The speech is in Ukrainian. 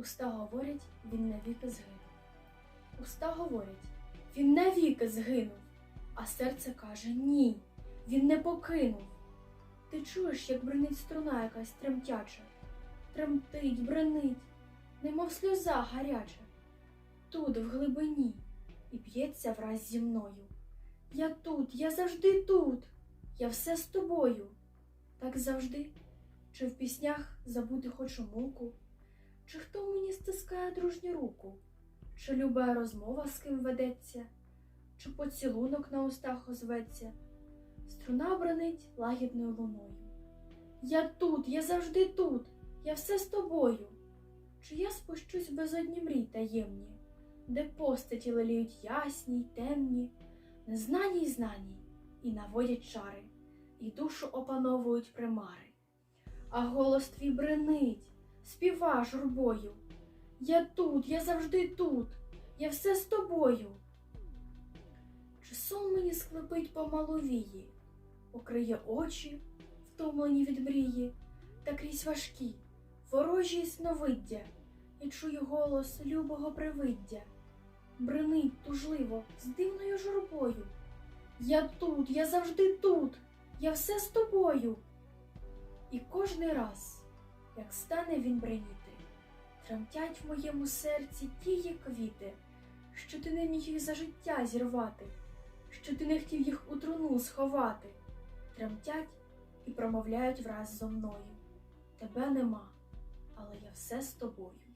Уста говорять, він навіки згинув. Уста говорять, він навіки згинув, а серце каже ні, він не покинув. Ти чуєш, як бренить струна якась тремтяча, тремтить, бренить, немов сльоза гаряча. Тут, в глибині, і б'ється враз зі мною. Я тут, я завжди тут, я все з тобою. Так завжди, чи в піснях забути хочу муку, чи хто мені стискає дружню руку, чи люба розмова з ким ведеться, чи поцілунок на устах озветься, струна бронить лагідною луною. Я тут, я завжди тут, я все з тобою. Чи я спущусь в безодні мрій таємні, де постаті леліють ясні й темні, незнані й знані, і наводять чари, і душу опановують примари. А голос твій бренить, співа журбою. Я тут, я завжди тут, я все з тобою. Чи сон мені склепить помалу вії, покриє очі, втомлені від мрії, та крізь важкі, ворожі сновиддя, і чую голос любого привиддя. Бренить тужливо, з дивною журбою. Я тут, я завжди тут, я все з тобою. І кожний раз, як стане він бреніти, тремтять в моєму серці тії квіти, що ти не міг їх за життя зірвати, що ти не хотів їх у труну сховати, тремтять і промовляють враз зо мною. Тебе нема, але я все з тобою.